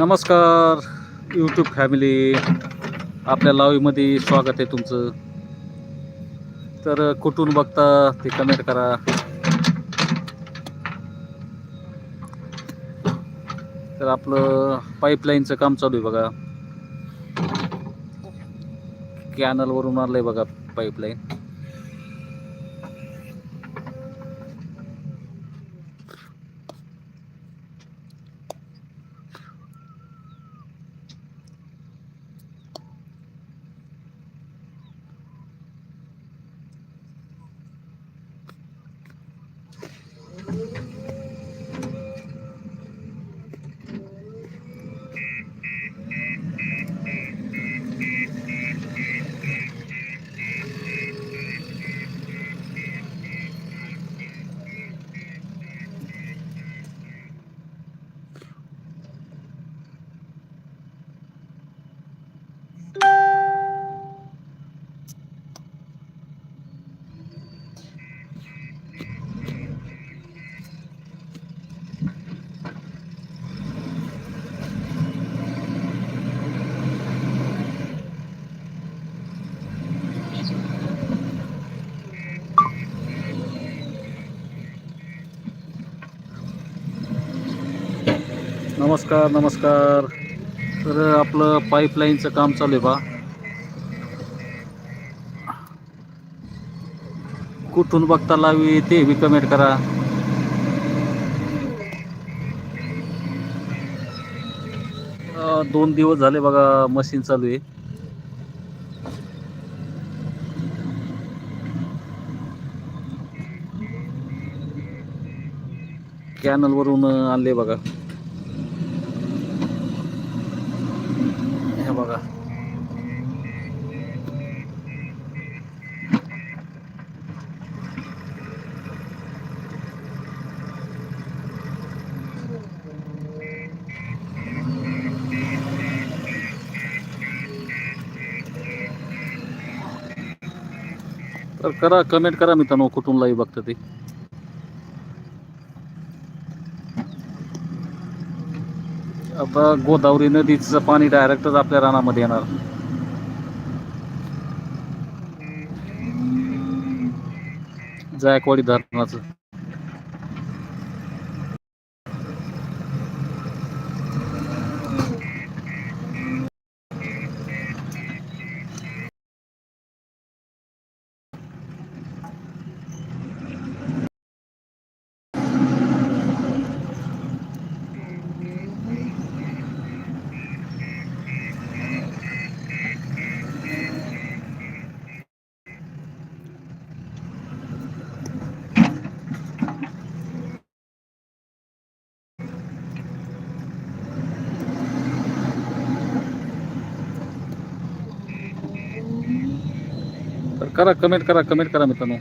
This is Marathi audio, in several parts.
नमस्कार यूट्यूब फॅमिली आपल्या लावीमध्ये स्वागत आहे तुमचं. तर कुठून बघता ते कमेंट करा. तर आपलं पाईपलाईनचं काम चालू आहे बघा. कॅनलवरून आणलंय बघा पाईपलाईन नमस्कार नमस्कार. तर आपलं पाईपलाईनचं काम चालू आहे बा. कुठून बघता लावी ते बी कमेंट करा. दोन दिवस झाले बघा मशीन चालू आहे. कॅनलवरून आणले बघा हे बघा तर करा कमेंट करा मित्रांनो कुठून लाईव्ह बघतं ते. आता गोदावरी नदीचं पाणी डायरेक्टच आपल्या रानामध्ये येणार. जायकवाडी धरणाचं. करा कमेंट करा कमेंट करा मित्रांनो.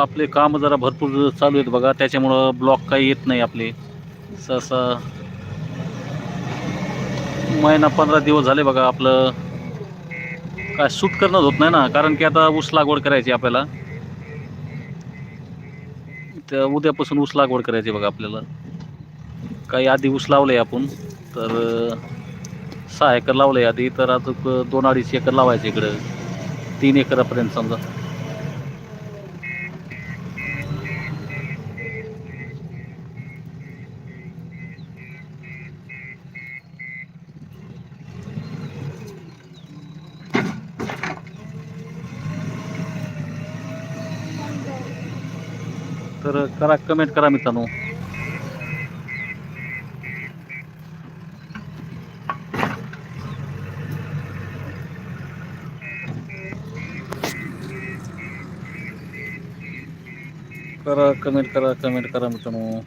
आपले काम जरा भरपूर चालू आहेत बघा त्याच्यामुळं ब्लॉक काही येत नाही आपले. सहसा महिना पंधरा दिवस झाले बघा आपलं. काय सूट करणं होत नाही ना? कारण की आता ऊस लागवड करायची आपल्याला. तर उद्यापासून ऊस लागवड करायची बघा आपल्याला. काही आधी ऊस लावले आपण तर सहा एकर लावले आधी तर आता दोन अडीच एकर लावायचे इकडं. तीन एकरापर्यंत समजा. तर करा कमेंट करा मित्रांनो. करा कमेंट करा कमेंट करा मित्रांनो.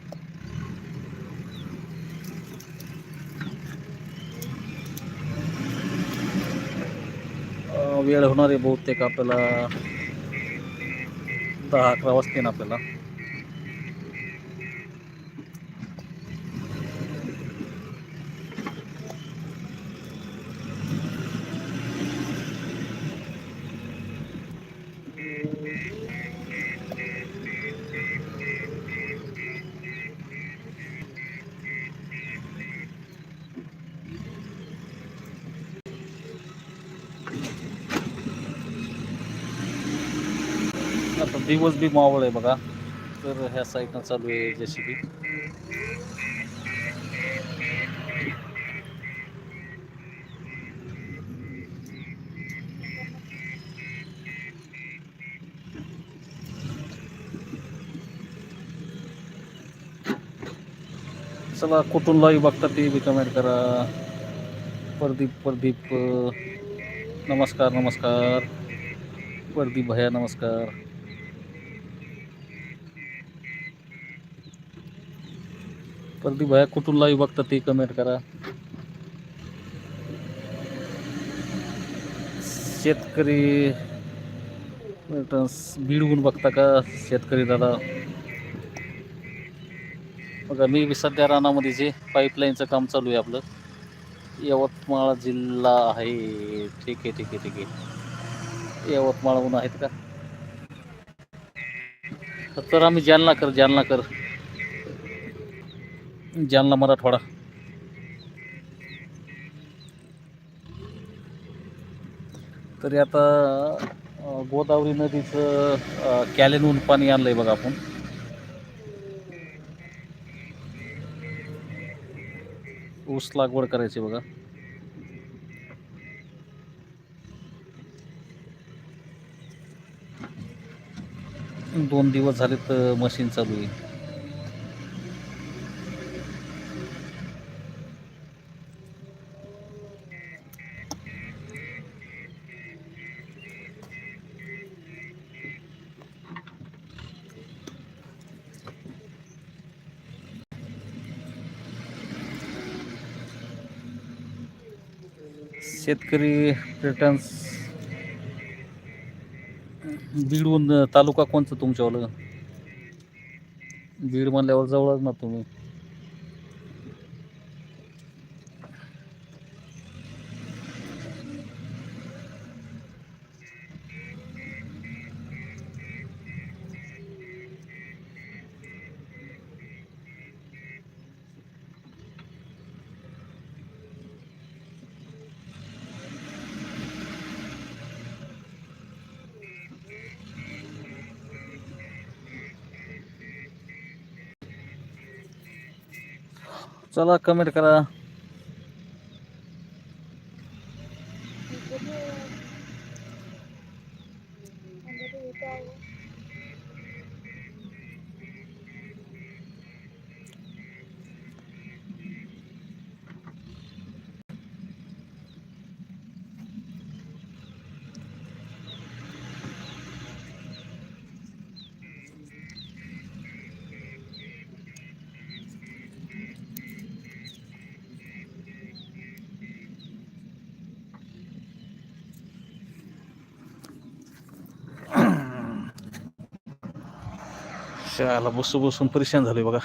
वेळ होणार आहे बहुतेक आपल्याला दहा अकरा वाजतील आपल्याला. दिवस बी मावळ आहे बघा. तर ह्या साईडनं चालू आहे जेसीबी चला कुठून लाईव्ह बघता ते बी कमेंट करा. प्रदीप प्रदीप नमस्कार नमस्कार. प्रदीप भैया नमस्कार. प्रदीप भैया कुठूनलाही बघता ते कमेंट करा. शेतकरी बीडहून बघता का शेतकरी दादा? बघा मी सध्या रानामध्ये जे पाईपलाईनचं काम चालू आहे आपलं यवतमाळ जिल्हा आहे. ठीक आहे ठीक आहे ठीक आहे. यवतमाळहून आहेत का? तर आम्ही जालना कर. जालना मराठवाडा. तरी आता गोदावरी नदीचं कॅलेनहून पाणी आणलंय बघा आपण. ऊस लागवड करायची बघा. दोन दिवस झाले तर मशीन चालू आहे. शेतकरी रिटर्न्स बीडहून तालुका कोणचा तुमच्यावालं? बीड म्हणल्यावर जवळच ना तुम्ही. चला कमेंट करा. शाळेला बसू बसून परेशान झाले बघा.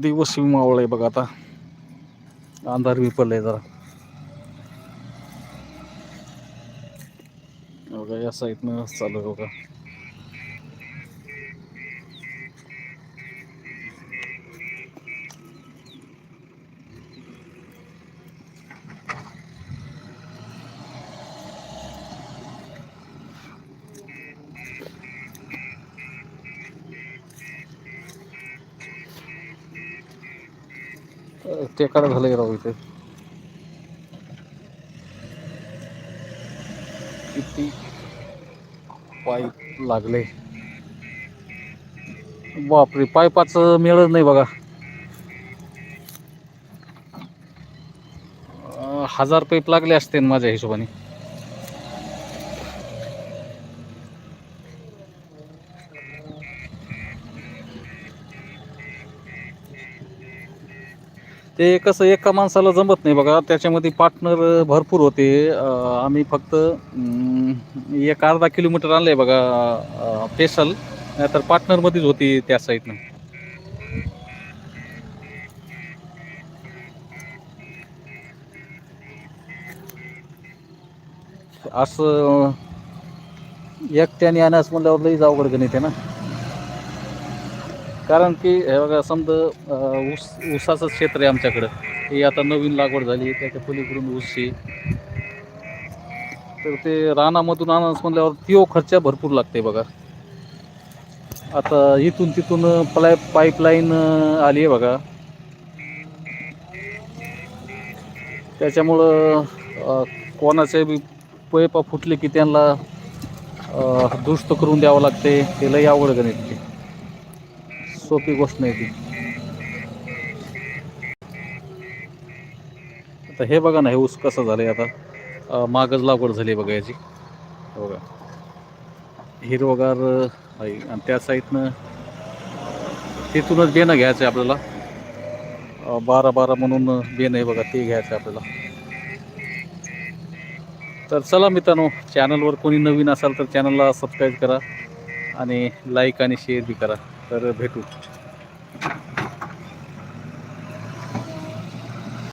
दिवस बी आहे बघा आता. अंधार बी पडलाय जरा. बघा या साईडनं चालू आहे बघा टेकाड झालंय राव इथे. किती पाईप लागले. बापरे पायपाच मिळत नाही बघा. हजार पाईप लागले असते माझ्या हिशोबाने. ते कसं एका माणसाला जमत नाही बघा. त्याच्यामध्ये पार्टनर भरपूर होते. आम्ही फक्त एक अर्धा किलोमीटर आणलंय बघा स्पेशल नाहीतर पार्टनरमध्येच होती त्या साईडनं असं एकट्याने आणस म्हणल्यावर लई अवघड गणित आहे ना. कारण की हे बघा समजा अं, ऊस ऊसाचं क्षेत्र आहे आमच्याकडं. ही आता नवीन लागवड झाली त्याच्या पलीकडून ऊस आहे तर ते रानामधून आणायचं म्हणल्यावर तिओ खर्च भरपूर लागते बघा. आता इथून तिथून प्लाय पाईपलाईन आली आहे बघा. त्याच्यामुळं अं, कोणाचे बी पैपा फुटले की त्यांना अं, दुरुस्त करून द्यावं लागते. ते लई अवघड गणित ते सोपी गोष्ट नाही ती. आता हे बघा ना हे ऊस कसं झालंय आता. मागच लागवड झाली बघा याची. हो बघा हिरवगार आहे आणि त्या साईडनं तिथूनच बेणं घ्यायचं आहे आपल्याला बारा बारा म्हणून बेन आहे बघा ते घ्यायचं आहे आपल्याला. तर चला मित्रांनो चॅनलवर कोणी नवीन असाल तर चॅनलला सबस्क्राईब करा आणि लाईक आणि शेअर बी करा. तर भेटू.